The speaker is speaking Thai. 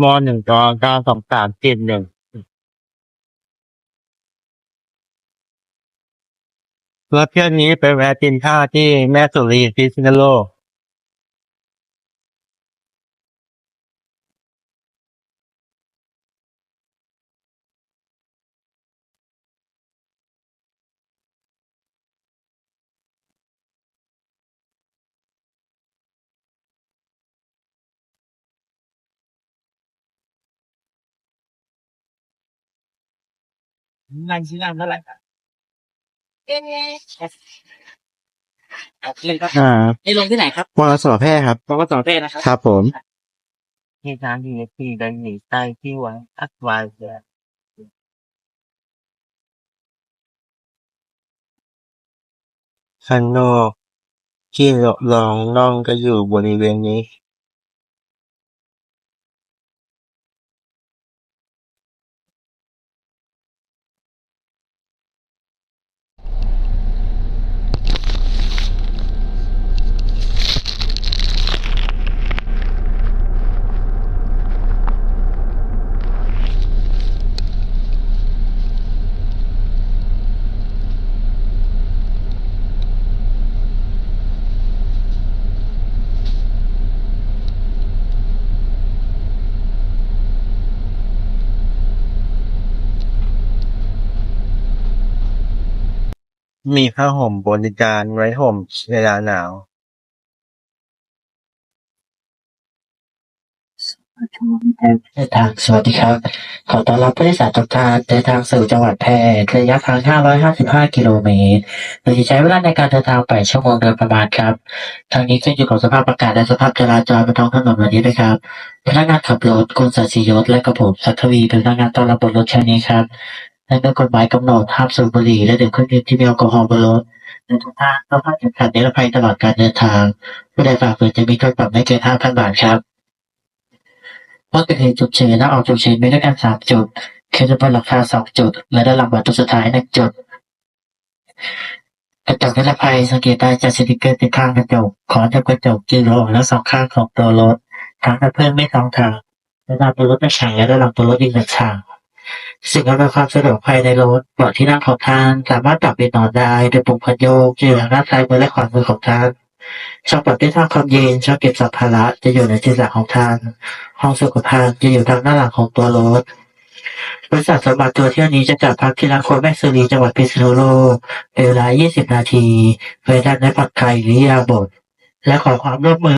มหนึ่งตอนเก้าสองสามเจ็ดหนึ่งแล้วเที่ยวนี้ไปแวะกินข้าวที่แม่สุรีพิษณุโลก นั่งชิ้นนั่งเท่าไหร่ครับเอ๊ะเล่นครับอ่านี่ลงที่ไหนครับวรสแพร่ครับปกสเต้นะครับ ครับผม ที่ทางที่ที่ได้หนีใต้ที่วังอัดวายเสียข้างนอกที่รองน่องก็อยู่บริเวณนี้ มีผ้าห่มบริการไว้ห่มเวลาหนาวทางสวัสดีครับ ขอต้อนรับผู้โดยสารทุกท่านเดินทางสู่จังหวัดแพร่ระยะทาง 555 กิโลเมตรโดยใช้เวลาในการเดินทาง 8 ชั่วโมงโดยประมาณครับ ทางนี้ขึ้นอยู่กับสภาพอากาศและสภาพจราจรบนท้องถนนวันนี้ด้วยครับ พนักงานขับรถคุณสัตย์ศรียศและกระผมสัทวีเป็นพนักงานต้อนรับบนรถเช้านี้ครับ และเมื่อกฎหมายกำหนดห้ามสูบบุหรี่และดื่มเครื่องดื่มที่มีแอลกอฮอล์บนรถและทุกท่านต้องคาดเข็มขัดนิรภัยตลอดการเดินทาง ผู้ใดฝ่าฝืนจะมีโทษปรับไม่เกิน5,000บาทครับเมื่อเกิดเหตุฉุกเฉินและออกฉุกเฉินมีด้วยกันสามจุดคือจะบนหลังคาสองจุด และด้านหลังประตูสุดท้ายหนึ่งจุดกระจกนิรภัยสังเกตได้จากสติกเกอร์ติดข้างกระจกขอจับกระจกจีโรและสองข้างของตัวรถทางกระเพื่อมไม่สองทางและด้านตัวรถเป็นฉากและด้านหลังตัวรถอีกหนึ่งฉาก สิ่งอำนวยความสะดวกภายในรถเบาะที่นั่งของท่านสามารถปรับเปลี่ยนนอนได้โดยปุ่มพันโยกที่อยู่ทางด้านซ้ายมือและขวามือของท่านช่องปรับทิศทางความเย็นช่องเก็บสัมภาระจะอยู่ในศีรษะของท่าน ห้องสุขภัณฑ์จะอยู่ทางด้านหลังของตัวรถบริษัทสมบัติตัวเที่ยวนี้จะจัดพักที่ร้านโคแม่สุรีจังหวัดพิษณุโลกเป็นเวลา 20 นาทีเพื่อด้านในผักไก่หรือยาบดและขอความร่วมมือ